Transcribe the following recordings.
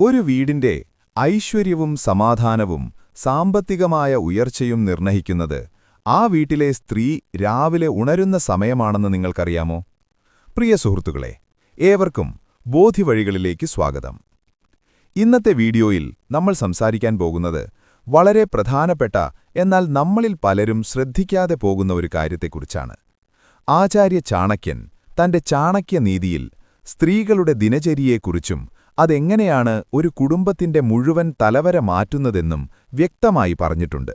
ഒരു വീടിന്റെ ഐശ്വര്യവും സമാധാനവും സാമ്പത്തികമായ ഉയർച്ചയും നിർണയിക്കുന്നത് ആ വീട്ടിലെ സ്ത്രീ രാവിലെ ഉണരുന്ന സമയമാണെന്ന് നിങ്ങൾക്കറിയാമോ? പ്രിയ സുഹൃത്തുക്കളെ ഏവർക്കും ബോധിവഴികളിലേക്ക് സ്വാഗതം. ഇന്നത്തെ വീഡിയോയിൽ നമ്മൾ സംസാരിക്കാൻ പോകുന്നത് വളരെ പ്രധാനപ്പെട്ട എന്നാൽ നമ്മളിൽ പലരും ശ്രദ്ധിക്കാതെ പോകുന്ന ഒരു കാര്യത്തെക്കുറിച്ചാണ്. ആചാര്യ ചാണക്യൻ തന്റെ ചാണക്യനീതിയിൽ സ്ത്രീകളുടെ ദിനചര്യയെക്കുറിച്ചും അതെങ്ങനെയാണ് ഒരു കുടുംബത്തിന്റെ മുഴുവൻ തലവര മാറ്റുന്നതെന്നും വ്യക്തമായി പറഞ്ഞിട്ടുണ്ട്.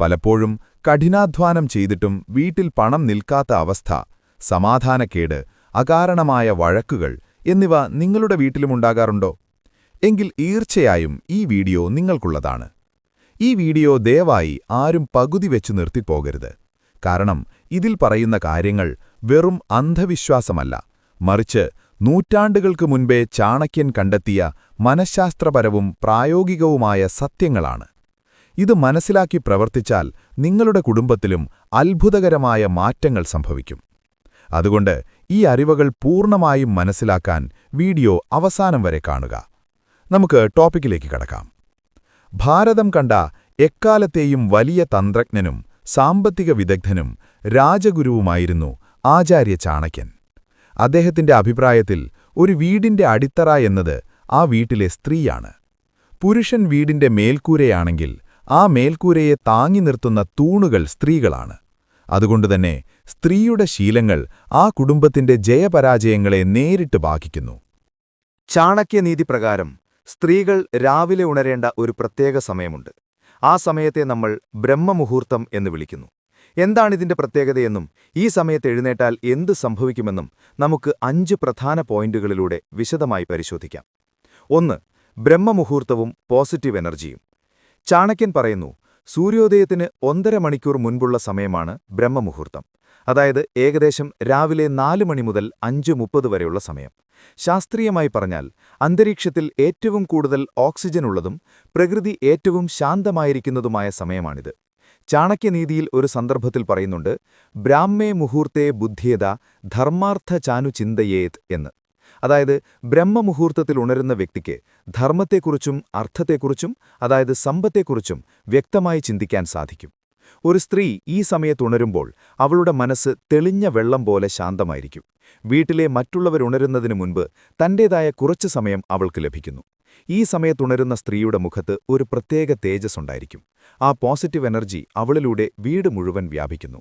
പലപ്പോഴും കഠിനാധ്വാനം ചെയ്തിട്ടും വീട്ടിൽ പണം നിൽക്കാത്ത അവസ്ഥ സമാധാനക്കേട് അകാരണമായ വഴക്കുകൾ എന്നിവ നിങ്ങളുടെ വീട്ടിലുമുണ്ടാകാറുണ്ടോ എങ്കിൽ ഈർച്ചയായും ഈ വീഡിയോ നിങ്ങൾക്കുള്ളതാണ്. ഈ വീഡിയോ ദയവായി ആരും പകുതി വെച്ചു നിർത്തിപ്പോകരുത്. കാരണം ഇതിൽ പറയുന്ന കാര്യങ്ങൾ വെറും അന്ധവിശ്വാസമല്ല. മറിച്ച് നൂറ്റാണ്ടുകൾക്ക് മുൻപേ ചാണക്യൻ കണ്ടെത്തിയ മനഃശാസ്ത്രപരവും പ്രായോഗികവുമായ സത്യങ്ങളാണ്. ഇത് മനസ്സിലാക്കി പ്രവർത്തിച്ചാൽ നിങ്ങളുടെ കുടുംബത്തിലും അത്ഭുതകരമായ മാറ്റങ്ങൾ സംഭവിക്കും. അതുകൊണ്ട് ഈ അറിവുകൾ പൂർണമായും മനസ്സിലാക്കാൻ വീഡിയോ അവസാനം വരെ കാണുക. നമുക്ക് ടോപ്പിക്കിലേക്ക് കടക്കാം. ഭാരതം കണ്ട എക്കാലത്തെയും വലിയ തന്ത്രജ്ഞനും സാമ്പത്തിക വിദഗ്ധനും രാജഗുരുവുമായിരുന്നു ആചാര്യ ചാണക്യൻ. അദ്ദേഹത്തിന്റെ അഭിപ്രായത്തിൽ ഒരു വീടിന്റെ അടിത്തറ എന്നത് ആ വീട്ടിലെ സ്ത്രീയാണ്. പുരുഷൻ വീടിന്റെ മേൽക്കൂരയാണെങ്കിൽ ആ മേൽക്കൂരയെ താങ്ങി നിർത്തുന്ന തൂണുകൾ സ്ത്രീകളാണ്. അതുകൊണ്ടുതന്നെ സ്ത്രീയുടെ ശീലങ്ങൾ ആ കുടുംബത്തിന്റെ ജയപരാജയങ്ങളെ നേരിട്ട് ബാധിക്കുന്നു. ചാണക്യനീതി പ്രകാരം സ്ത്രീകൾ രാവിലെ ഉണരേണ്ട ഒരു പ്രത്യേക സമയമുണ്ട്. ആ സമയത്തെ നമ്മൾ ബ്രഹ്മമുഹൂർത്തം എന്ന് വിളിക്കുന്നു. എന്താണിതിന്റെ പ്രത്യേകതയെന്നും ഈ സമയത്ത് എഴുന്നേറ്റാൽ എന്ത് സംഭവിക്കുമെന്നും നമുക്ക് അഞ്ച് പ്രധാന പോയിന്റുകളിലൂടെ വിശദമായി പരിശോധിക്കാം. ഒന്ന് ബ്രഹ്മമുഹൂർത്തവും പോസിറ്റീവ് എനർജിയും. ചാണക്യൻ പറയുന്നു സൂര്യോദയത്തിന് ഒന്നര മണിക്കൂർ മുൻപുള്ള സമയമാണ് ബ്രഹ്മമുഹൂർത്തം. അതായത് ഏകദേശം രാവിലെ നാല് മണി മുതൽ അഞ്ച് മുപ്പത് വരെയുള്ള സമയം. ശാസ്ത്രീയമായി പറഞ്ഞാൽ അന്തരീക്ഷത്തിൽ ഏറ്റവും കൂടുതൽ ഓക്സിജൻ ഉള്ളതും പ്രകൃതി ഏറ്റവും ശാന്തമായിരിക്കുന്നതുമായ സമയമാണിത്. ചാണക്യനീതിയിൽ ഒരു സന്ദർഭത്തിൽ പറയുന്നുണ്ട് ബ്രാഹ്മേ മുഹൂർത്തേ ബുദ്ധിയത ധർമാർത്ഥ ചാനു ചിന്തയേത് എന്ന്. അതായത് ബ്രഹ്മമുഹൂർത്തത്തിൽ ഉണരുന്ന വ്യക്തിക്ക് ധർമ്മത്തെക്കുറിച്ചും അർത്ഥത്തെക്കുറിച്ചും അതായത് സമ്പത്തെക്കുറിച്ചും വ്യക്തമായി ചിന്തിക്കാൻ സാധിക്കും. ഒരു സ്ത്രീ ഈ സമയത്തുണരുമ്പോൾ അവളുടെ മനസ്സ് തെളിഞ്ഞ വെള്ളം പോലെ ശാന്തമായിരിക്കും. വീട്ടിലെ മറ്റുള്ളവരുണരുന്നതിനു മുൻപ് തന്റേതായ കുറച്ചു സമയം അവൾക്ക് ലഭിക്കുന്നു. ഈ സമയത്തുണരുന്ന സ്ത്രീയുടെ മുഖത്ത് ഒരു പ്രത്യേക തേജസ്സുണ്ടായിരിക്കും. ആ പോസിറ്റീവ് എനർജി അവളിലൂടെ വീട് മുഴുവൻ വ്യാപിക്കുന്നു.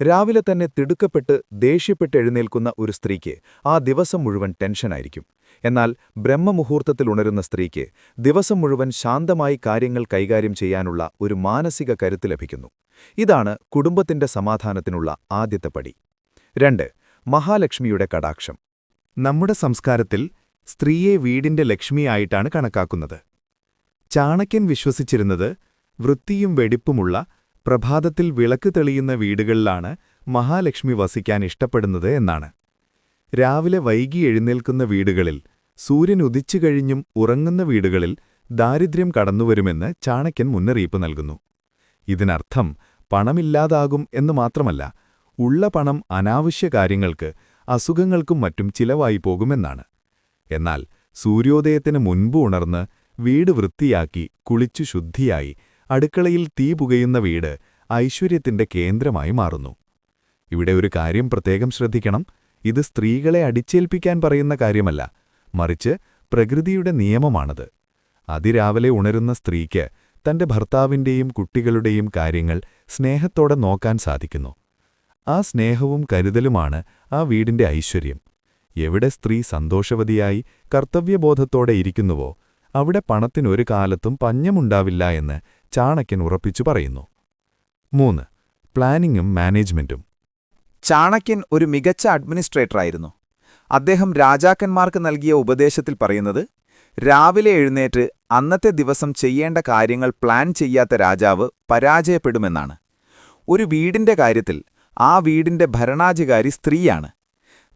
രാവിലെ തന്നെ തിടുക്കപ്പെട്ട് ദേഷ്യപ്പെട്ട് എഴുന്നേൽക്കുന്ന ഒരു സ്ത്രീക്ക് ആ ദിവസം മുഴുവൻ ടെൻഷനായിരിക്കും എന്നാൽ ബ്രഹ്മമുഹൂർത്തത്തിൽ ഉണരുന്ന സ്ത്രീക്ക് ദിവസം മുഴുവൻ ശാന്തമായി കാര്യങ്ങൾ കൈകാര്യം ചെയ്യാനുള്ള ഒരു മാനസിക കരുത്ത് ലഭിക്കുന്നു. ഇതാണ് കുടുംബത്തിന്റെ സമാധാനത്തിനുള്ള ആദ്യത്തെ പടി. രണ്ട് മഹാലക്ഷ്മിയുടെ കടാക്ഷം. നമ്മുടെ സംസ്കാരത്തിൽ സ്ത്രീയെ വീടിന്റെ ലക്ഷ്മിയായിട്ടാണ് കണക്കാക്കുന്നത്. ചാണക്യൻ വിശ്വസിച്ചിരുന്നത് വൃത്തിയും വെടിപ്പുമുള്ള പ്രഭാതത്തിൽ വിളക്ക് തെളിയുന്ന വീടുകളിലാണ് മഹാലക്ഷ്മി വസിക്കാൻ ഇഷ്ടപ്പെടുന്നത് എന്നാണ്. രാവിലെ വൈകി എഴുന്നേൽക്കുന്ന വീടുകളിൽ സൂര്യൻ ഉദിച്ചു കഴിഞ്ഞും ഉറങ്ങുന്ന വീടുകളിൽ ദാരിദ്ര്യം കടന്നുവരുമെന്ന് ചാണക്യൻ മുന്നറിയിപ്പ് നൽകുന്നു. ഇതിനർത്ഥം പണമില്ലാതാകും എന്നു മാത്രമല്ല ഉള്ള പണം അനാവശ്യ കാര്യങ്ങൾക്ക് അസുഖങ്ങൾക്കും മറ്റും ചിലവായി പോകുമെന്നാണ്. എന്നാൽ സൂര്യോദയത്തിന് മുൻപ് ഉണർന്ന് വീട് വൃത്തിയാക്കി കുളിച്ചു ശുദ്ധിയായി അടുക്കളയിൽ തീ പുകയുന്ന വീട് ഐശ്വര്യത്തിന്റെ കേന്ദ്രമായി മാറുന്നു. ഇവിടെ ഒരു കാര്യം പ്രത്യേകം ശ്രദ്ധിക്കണം. ഇത് സ്ത്രീകളെ അടിച്ചേൽപ്പിക്കാൻ പറയുന്ന കാര്യമല്ല. മറിച്ച് പ്രകൃതിയുടെ നിയമമാണത്. അതിരാവിലെ ഉണരുന്ന സ്ത്രീക്ക് തന്റെ ഭർത്താവിന്റെയും കുട്ടികളുടെയും കാര്യങ്ങൾ സ്നേഹത്തോടെ നോക്കാൻ സാധിക്കുന്നു. ആ സ്നേഹവും കരുതലുമാണ് ആ വീടിന്റെ ഐശ്വര്യം. എവിടെ സ്ത്രീ സന്തോഷവതിയായി കർത്തവ്യബോധത്തോടെ ഇരിക്കുന്നുവോ അവിടെ പണത്തിനൊരു കാലത്തും പഞ്ഞമുണ്ടാവില്ല എന്ന് ചാണക്യൻ ഉറപ്പിച്ചു പറയുന്നു. മൂന്ന്. പ്ലാനിങ്ങും മാനേജ്മെന്റും. ചാണക്യൻ ഒരു മികച്ച അഡ്മിനിസ്ട്രേറ്ററായിരുന്നു. അദ്ദേഹം രാജാക്കന്മാർക്ക് നൽകിയ ഉപദേശത്തിൽ പറയുന്നത് രാവിലെ എഴുന്നേറ്റ് അന്നത്തെ ദിവസം ചെയ്യേണ്ട കാര്യങ്ങൾ പ്ലാൻ ചെയ്യാത്ത രാജാവ് പരാജയപ്പെടുമെന്നാണ്. ഒരു വീടിന്റെ കാര്യത്തിൽ ആ വീടിന്റെ ഭരണാധികാരി സ്ത്രീയാണ്.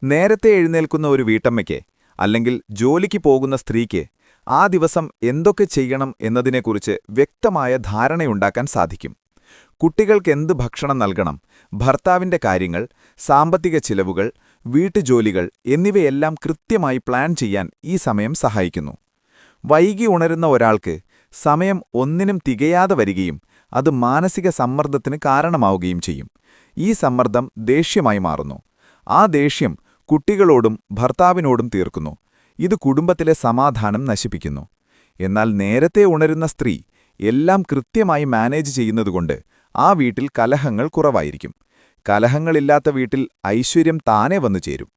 നേരത്തെ എഴുന്നേൽക്കുന്ന ഒരു വീട്ടമ്മയ്ക്ക് അല്ലെങ്കിൽ ജോലിക്ക് പോകുന്ന സ്ത്രീക്ക് ആ ദിവസം എന്തൊക്കെ ചെയ്യണം എന്നതിനെക്കുറിച്ച് വ്യക്തമായ ധാരണയുണ്ടാക്കാൻ സാധിക്കും. കുട്ടികൾക്ക് എന്ത് ഭക്ഷണം നൽകണം ഭർത്താവിന്റെ കാര്യങ്ങൾ സാമ്പത്തിക ചിലവുകൾ വീട്ടുജോലികൾ എന്നിവയെല്ലാം കൃത്യമായി പ്ലാൻ ചെയ്യാൻ ഈ സമയം സഹായിക്കുന്നു. വൈകി ഉണരുന്ന ഒരാൾക്ക് സമയം ഒന്നിനും തികയാതെ വരികയും അത് മാനസിക സമ്മർദ്ദത്തിന് കാരണമാവുകയും ചെയ്യും. ഈ സമ്മർദ്ദം ദേഷ്യമായി മാറുന്നു. ആ ദേഷ്യം കുട്ടികളോടും ഭർത്താവിനോടും തീർക്കുന്നു. ഇത് കുടുംബത്തിലെ സമാധാനം നശിപ്പിക്കുന്നു. എന്നാൽ നേരത്തെ ഉണരുന്ന സ്ത്രീ എല്ലാം കൃത്യമായി മാനേജ് ചെയ്യുന്നതുകൊണ്ട് ആ വീട്ടിൽ കലഹങ്ങൾ കുറവായിരിക്കും. കലഹങ്ങളില്ലാത്ത വീട്ടിൽ ഐശ്വര്യം താനെ വന്നു ചേരും.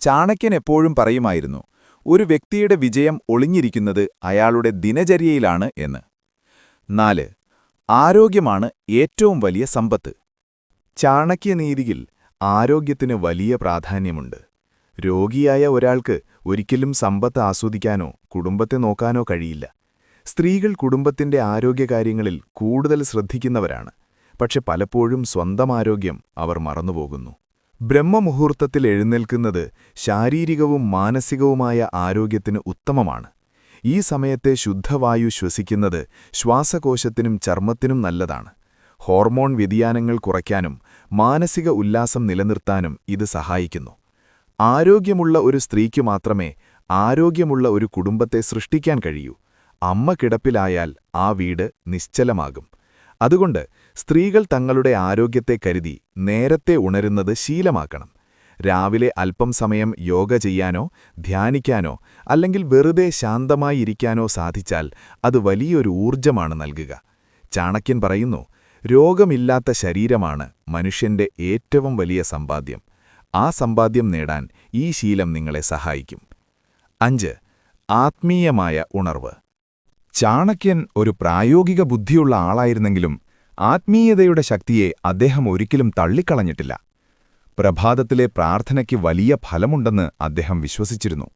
ചാണക്യൻ എപ്പോഴും പറയുമായിരുന്നു ഒരു വ്യക്തിയുടെ വിജയം ഒളിഞ്ഞിരിക്കുന്നത് അയാളുടെ ദിനചര്യയിലാണ് എന്ന്. നാല് ആരോഗ്യമാണ് ഏറ്റവും വലിയ സമ്പത്ത്. ചാണക്യനീതിയിൽ ആരോഗ്യത്തിന് വലിയ പ്രാധാന്യമുണ്ട്. രോഗിയായ ഒരാൾക്ക് ഒരിക്കലും സമ്പത്ത് ആസ്വദിക്കാനോ കുടുംബത്തെ നോക്കാനോ കഴിയില്ല. സ്ത്രീകൾ കുടുംബത്തിന്റെ ആരോഗ്യകാര്യങ്ങളിൽ കൂടുതൽ ശ്രദ്ധിക്കുന്നവരാണ്. പക്ഷെ പലപ്പോഴും സ്വന്തം ആരോഗ്യം അവർ മറന്നുപോകുന്നു. ബ്രഹ്മമുഹൂർത്തത്തിൽ എഴുന്നേൽക്കുന്നത് ശാരീരികവും മാനസികവുമായ ആരോഗ്യത്തിന് ഉത്തമമാണ്. ഈ സമയത്തെ ശുദ്ധവായു ശ്വസിക്കുന്നത് ശ്വാസകോശത്തിനും ചർമ്മത്തിനും നല്ലതാണ്. ഹോർമോൺ വ്യതിയാനങ്ങൾ കുറയ്ക്കാനും മാനസിക ഉല്ലാസം നിലനിർത്താനും ഇത് സഹായിക്കുന്നു. ആരോഗ്യമുള്ള ഒരു സ്ത്രീക്കു മാത്രമേ ആരോഗ്യമുള്ള ഒരു കുടുംബത്തെ സൃഷ്ടിക്കാൻ കഴിയൂ. അമ്മ കിടപ്പിലായാൽ ആ വീട് നിശ്ചലമാകും. അതുകൊണ്ട് സ്ത്രീകൾ തങ്ങളുടെ ആരോഗ്യത്തെ കരുതി നേരത്തെ ഉണരുന്നത് ശീലമാക്കണം. രാവിലെ അല്പം സമയം യോഗ ചെയ്യാനോ ധ്യാനിക്കാനോ അല്ലെങ്കിൽ വെറുതെ ശാന്തമായി ഇരിക്കാനോ സാധിച്ചാൽ അത് വലിയൊരു ഊർജമാണ് നൽകുക. ചാണക്യൻ പറയുന്നു രോഗമില്ലാത്ത ശരീരമാണ് മനുഷ്യന്റെ ഏറ്റവും വലിയ സമ്പാദ്യം. ആ സമ്പാദ്യം നേടാൻ ഈ ശീലം നിങ്ങളെ സഹായിക്കും. അഞ്ച് ആത്മീയമായ ഉണർവ്. ചാണക്യൻ ഒരു പ്രായോഗിക ബുദ്ധിയുള്ള ആളായിരുന്നെങ്കിലും ആത്മീയതയുടെ ശക്തിയെ അദ്ദേഹം ഒരിക്കലും തള്ളിക്കളഞ്ഞിട്ടില്ല. പ്രഭാതത്തിലെ പ്രാർത്ഥനയ്ക്ക് വലിയ ഫലമുണ്ടെന്ന് അദ്ദേഹം വിശ്വസിച്ചിരുന്നു.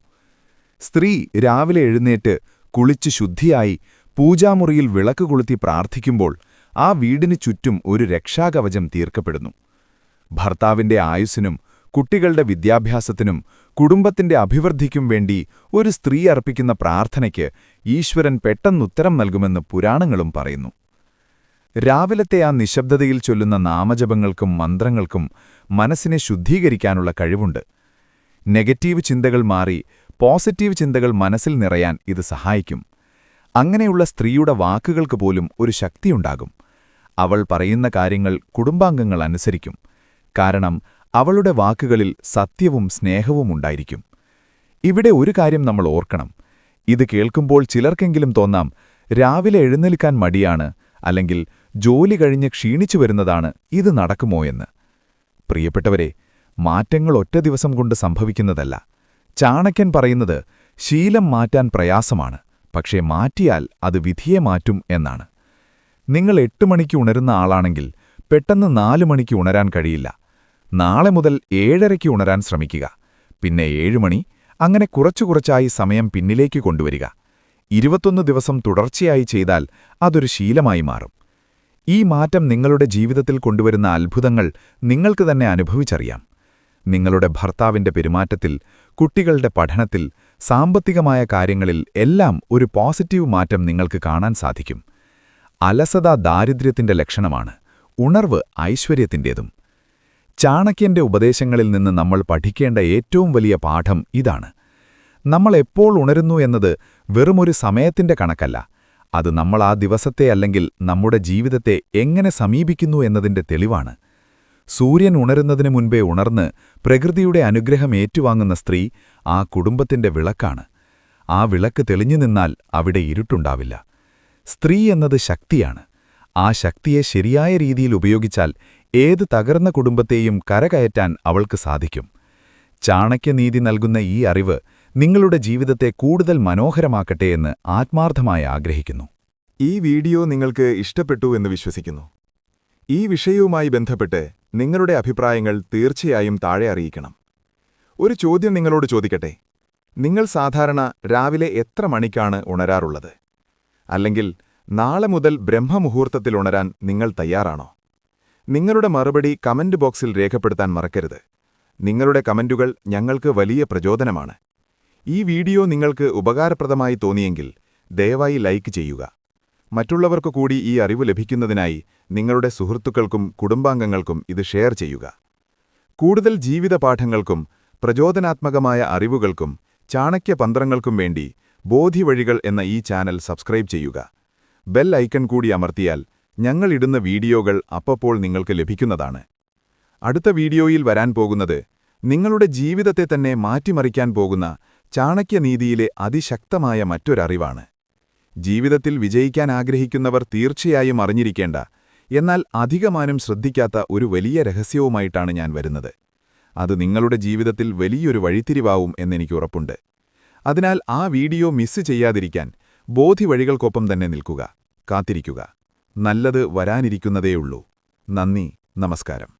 സ്ത്രീ രാവിലെ എഴുന്നേറ്റ് കുളിച്ച് ശുദ്ധിയായി പൂജാമുറിയിൽ വിളക്ക് കൊളുത്തി പ്രാർത്ഥിക്കുമ്പോൾ ആ വീടിനു ചുറ്റും ഒരു രക്ഷാകവചം തീർക്കപ്പെടുന്നു. ഭർത്താവിന്റെ ആയുസ്സിനും കുട്ടികളുടെ വിദ്യാഭ്യാസത്തിനും കുടുംബത്തിന്റെ അഭിവൃദ്ധിക്കും വേണ്ടി ഒരു സ്ത്രീ അർപ്പിക്കുന്ന പ്രാർത്ഥനയ്ക്ക് ഈശ്വരൻ പെട്ടെന്നുത്തരം നൽകുമെന്ന് പുരാണങ്ങളും പറയുന്നു. രാവിലത്തെ ആ നിശബ്ദതയിൽ ചൊല്ലുന്ന നാമജപങ്ങൾക്കും മന്ത്രങ്ങൾക്കും മനസ്സിനെ ശുദ്ധീകരിക്കാനുള്ള കഴിവുണ്ട്. നെഗറ്റീവ് ചിന്തകൾ മാറി പോസിറ്റീവ് ചിന്തകൾ മനസ്സിൽ നിറയാൻ ഇത് സഹായിക്കും. അങ്ങനെയുള്ള സ്ത്രീയുടെ വാക്കുകൾക്ക് പോലും ഒരു ശക്തിയുണ്ടാകും. അവൾ പറയുന്ന കാര്യങ്ങൾ കുടുംബാംഗങ്ങൾ അനുസരിക്കും. കാരണം അവളുടെ വാക്കുകളിൽ സത്യവും സ്നേഹവും ഉണ്ടായിരിക്കും. ഇവിടെ ഒരു കാര്യം നമ്മൾ ഓർക്കണം. ഇത് കേൾക്കുമ്പോൾ ചിലർക്കെങ്കിലും തോന്നാം രാവിലെ എഴുന്നേൽക്കാൻ മടിയാണ് അല്ലെങ്കിൽ ജോലി കഴിഞ്ഞ് ക്ഷീണിച്ചു വരുന്നതാണ് ഇത് നടക്കുമോ എന്ന്. പ്രിയപ്പെട്ടവരെ മാറ്റങ്ങൾ ഒറ്റ ദിവസം കൊണ്ട് സംഭവിക്കുന്നതല്ല. ചാണക്യൻ പറയുന്നത് ശീലം മാറ്റാൻ പ്രയാസമാണ് പക്ഷേ മാറ്റിയാൽ അത് വിധിയെ മാറ്റും എന്നാണ്. നിങ്ങൾ എട്ട് മണിക്ക് ഉണരുന്ന ആളാണെങ്കിൽ പെട്ടെന്ന് നാലു മണിക്ക് ഉണരാൻ കഴിയില്ല. നാളെ മുതൽ ഏഴരയ്ക്ക് ഉണരാൻ ശ്രമിക്കുക. പിന്നെ ഏഴുമണി അങ്ങനെ കുറച്ചു കുറച്ചായി സമയം പിന്നിലേക്ക് കൊണ്ടുവരിക. ഇരുപത്തൊന്ന് ദിവസം തുടർച്ചയായി ചെയ്താൽ അതൊരു ശീലമായി മാറും. ഈ മാറ്റം നിങ്ങളുടെ ജീവിതത്തിൽ കൊണ്ടുവരുന്ന അത്ഭുതങ്ങൾ നിങ്ങൾക്ക് തന്നെ അനുഭവിച്ചറിയാം. നിങ്ങളുടെ ഭർത്താവിന്റെ പെരുമാറ്റത്തിൽ കുട്ടികളുടെ പഠനത്തിൽ സാമ്പത്തികമായ കാര്യങ്ങളിൽ എല്ലാം ഒരു പോസിറ്റീവ് മാറ്റം നിങ്ങൾക്ക് കാണാൻ സാധിക്കും. അലസത ദാരിദ്ര്യത്തിന്റെ ലക്ഷണമാണ്. ഉണർവ് ഐശ്വര്യത്തിന്റേതും ചാണക്യന്റെ ഉപദേശങ്ങളിൽ നിന്ന് നമ്മൾ പഠിക്കേണ്ട ഏറ്റവും വലിയ പാഠം ഇതാണ്. നമ്മൾ എപ്പോൾ ഉണരുന്നു എന്നത് വെറുമൊരു സമയത്തിന്റെ കണക്കല്ല. അത് നമ്മൾ ആ ദിവസത്തെ അല്ലെങ്കിൽ നമ്മുടെ ജീവിതത്തെ എങ്ങനെ സമീപിക്കുന്നു എന്നതിന്റെ തെളിവാണ്. സൂര്യൻ ഉണരുന്നതിനു മുൻപേ ഉണർന്ന് പ്രകൃതിയുടെ അനുഗ്രഹം ഏറ്റുവാങ്ങുന്ന സ്ത്രീ ആ കുടുംബത്തിന്റെ വിളക്കാണ്. ആ വിളക്ക് തെളിഞ്ഞു നിന്നാൽ അവിടെ ഇരുട്ടുണ്ടാവില്ല. സ്ത്രീ എന്നത് ശക്തിയാണ്. ആ ശക്തിയെ ശരിയായ രീതിയിൽ ഉപയോഗിച്ചാൽ ഏത് തകർന്ന കുടുംബത്തെയും കരകയറ്റാൻ അവൾക്ക് സാധിക്കും. ചാണക്യനീതി നൽകുന്ന ഈ അറിവ് നിങ്ങളുടെ ജീവിതത്തെ കൂടുതൽ മനോഹരമാക്കട്ടെ എന്ന് ആത്മാർത്ഥമായി ആഗ്രഹിക്കുന്നു. ഈ വീഡിയോ നിങ്ങൾക്ക് ഇഷ്ടപ്പെട്ടു എന്ന് വിശ്വസിക്കുന്നു. ഈ വിഷയവുമായി ബന്ധപ്പെട്ട് നിങ്ങളുടെ അഭിപ്രായങ്ങൾ തീർച്ചയായും താഴെ അറിയിക്കണം. ഒരു ചോദ്യം നിങ്ങളോട് ചോദിക്കട്ടെ? നിങ്ങൾ സാധാരണ രാവിലെ എത്ര മണിക്കാണ് ഉണരാറുള്ളത്? അല്ലെങ്കിൽ നാളെ മുതൽ ബ്രഹ്മമുഹൂർത്തത്തിൽ ഉണരാൻ നിങ്ങൾ തയ്യാറാണോ? നിങ്ങളുടെ മറുപടി കമന്റ് ബോക്സിൽ രേഖപ്പെടുത്താൻ മറക്കരുത്. നിങ്ങളുടെ കമന്റുകൾ ഞങ്ങൾക്ക് വലിയ പ്രചോദനമാണ്. ഈ വീഡിയോ നിങ്ങൾക്ക് ഉപകാരപ്രദമായി തോന്നിയെങ്കിൽ ദയവായി ലൈക്ക് ചെയ്യുക. മറ്റുള്ളവർക്കു കൂടി ഈ അറിവ് ലഭിക്കുന്നതിനായി നിങ്ങളുടെ സുഹൃത്തുക്കൾക്കും കുടുംബാംഗങ്ങൾക്കും ഇത് ഷെയർ ചെയ്യുക. കൂടുതൽ ജീവിതപാഠങ്ങൾക്കും പ്രചോദനാത്മകമായ അറിവുകൾക്കും ചാണക്യ പന്ത്രങ്ങൾക്കും വേണ്ടി ബോധിവഴികൾ എന്ന ഈ ചാനൽ സബ്സ്ക്രൈബ് ചെയ്യുക. ബെൽ ഐക്കൺ കൂടി അമർത്തിയാൽ ഞങ്ങളിടുന്ന വീഡിയോകൾ അപ്പപ്പോൾ നിങ്ങൾക്ക് ലഭിക്കുന്നതാണ്. അടുത്ത വീഡിയോയിൽ വരാൻ പോകുന്നത് നിങ്ങളുടെ ജീവിതത്തെ തന്നെ മാറ്റിമറിക്കാൻ പോകുന്ന ചാണക്യനീതിയിലെ അതിശക്തമായ മറ്റൊരറിവാണ് ജീവിതത്തിൽ വിജയിക്കാൻ ആഗ്രഹിക്കുന്നവർ തീർച്ചയായും അറിഞ്ഞിരിക്കേണ്ട എന്നാൽ അധികമാനും ശ്രദ്ധിക്കാത്ത ഒരു വലിയ രഹസ്യവുമായിട്ടാണ് ഞാൻ വരുന്നത്. അത് നിങ്ങളുടെ ജീവിതത്തിൽ വലിയൊരു വഴിത്തിരിവാവും എന്നെനിക്ക് ഉറപ്പുണ്ട്. അതിനാൽ ആ വീഡിയോ മിസ് ചെയ്യാതിരിക്കാൻ ബോധിവഴികൾക്കൊപ്പം തന്നെ നിൽക്കുക കാത്തിരിക്കുക. നല്ലത് വരാനിരിക്കുന്നതേയുള്ളൂ. നന്ദി നമസ്കാരം.